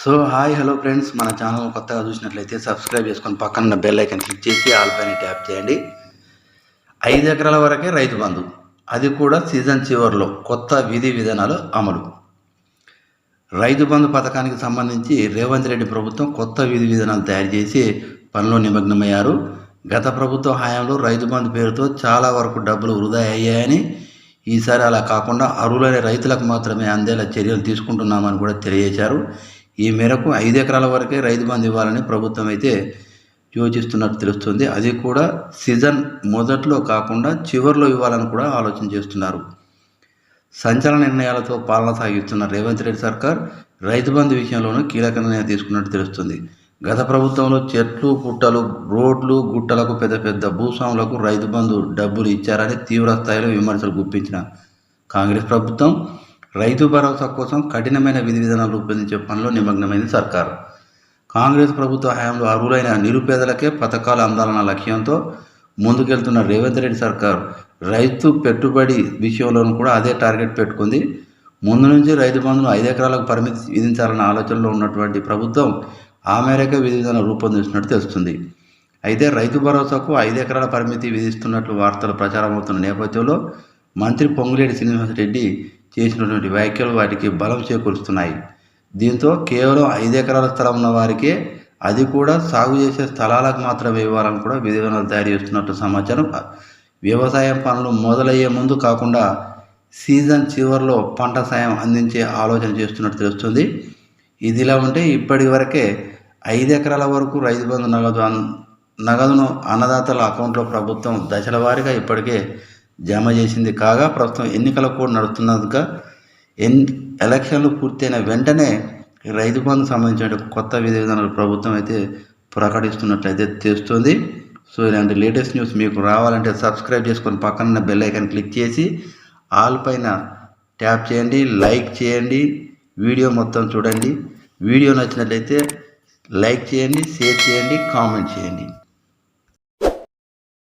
So hi hello friends. మన channel కొత్తగా చూసినట్లయితే సబ్స్క్రైబ్ చేసుకొని పక్కన ఉన్న బెల్ ఐకన్ క్లిక్ చేసి ఆల్ పైన ట్యాప్ చేయండి. ఐదు ఎకరాల వరకే రైతు బంధు. అది కూడా సీజన్ చివరిలో కొత్త విధి విధానాలు అమలు. రైతు బంధు పథకానికి సంబంధించి రేవంత్ రెడ్డి ప్రభుత్వం కొత్త విధి విధానాలు తయారు చేసి పనిలో నిమగ్నమయ్యారు. గత ప్రభుత్వ హయాంలో రైతు బంధు పేరుతో చాలా వరకు డబ్బులు వృధా అయ్యాయని ఈసారి అలా కాకుండా అరువులైన రైతులకు మాత్రమే అందేలా చర్యలు తీసుకుంటున్నామని కూడా తెలియజేశారు. ఈ మేరకు ఐదు ఎకరాల వరకే రైతు బంధు ఇవ్వాలని ప్రభుత్వం అయితే యోచిస్తున్నట్టు తెలుస్తుంది. అది కూడా సీజన్ మొదట్లో కాకుండా చివరిలో ఇవ్వాలని కూడా ఆలోచన చేస్తున్నారు. సంచలన నిర్ణయాలతో పాలన సాగిస్తున్న రేవంత్ రెడ్డి సర్కార్ రైతు బంధు విషయంలోనూ కీలక నిర్ణయం తీసుకున్నట్టు తెలుస్తుంది. గత ప్రభుత్వంలో చెట్లు పుట్టలు రోడ్లు గుట్టలకు పెద్ద పెద్ద భూస్వాములకు రైతు బంధు డబ్బులు ఇచ్చారని తీవ్ర స్థాయిలో విమర్శలు గుప్పించిన కాంగ్రెస్ ప్రభుత్వం రైతు భరోసా కోసం కఠినమైన విధి విధానాలు రూపొందించే పనిలో నిమగ్నమైంది సర్కారు. కాంగ్రెస్ ప్రభుత్వ హయాంలో అర్హులైన నిరుపేదలకే పథకాలు అందాలన్న లక్ష్యంతో ముందుకెళ్తున్న రేవంత్ రెడ్డి సర్కార్ రైతు పెట్టుబడి విషయంలోనూ కూడా అదే టార్గెట్ పెట్టుకుంది. ముందు నుంచి రైతు బంధును ఐదు ఎకరాలకు పరిమితి విధించాలన్న ఆలోచనలో ఉన్నటువంటి ప్రభుత్వం ఆ మేరకే విధి విధానం రూపొందిస్తున్నట్టు తెలుస్తుంది. అయితే రైతు భరోసాకు ఐదు ఎకరాల పరిమితి విధిస్తున్నట్లు వార్తలు ప్రచారం అవుతున్న నేపథ్యంలో మంత్రి పొంగులేటి శ్రీనివాసరెడ్డి చేసినటువంటి వ్యాఖ్యలు వాటికి బలం చేకూరుస్తున్నాయి. దీంతో కేవలం ఐదు ఎకరాల స్థలం ఉన్న వారికే అది కూడా సాగు చేసే స్థలాలకు మాత్రమే ఇవ్వాలని కూడా విధి తయారు చేస్తున్నట్టు సమాచారం. వ్యవసాయం పనులు మొదలయ్యే ముందు కాకుండా సీజన్ చివరిలో పంట సాయం అందించే ఆలోచన చేస్తున్నట్టు తెలుస్తుంది. ఇదిలా ఉంటే ఇప్పటి వరకే ఐదు ఎకరాల వరకు రైతు బంధు నగదు అన్- నగదును అన్నదాతల అకౌంట్లో ప్రభుత్వం దశల వారీగా ఇప్పటికే జమ చేసింది కాగా ప్రస్తుతం ఎన్నికల కూడా నడుస్తున్నందుక ఎన్ ఎలక్షన్లు పూర్తయిన వెంటనే రైతు బంధు సంబంధించిన కొత్త విధి విధానాలు ప్రభుత్వం అయితే ప్రకటిస్తున్నట్లయితే తెలుస్తుంది. సో ఇలాంటి లేటెస్ట్ న్యూస్ మీకు రావాలంటే సబ్స్క్రైబ్ చేసుకొని పక్కన బెల్ ఐకాన్ క్లిక్ చేసి ఆల్ పైన ట్యాప్ చేయండి లైక్ చేయండి వీడియో మొత్తం చూడండి. వీడియో నచ్చినట్లయితే లైక్ చేయండి షేర్ చేయండి కామెంట్ చేయండి.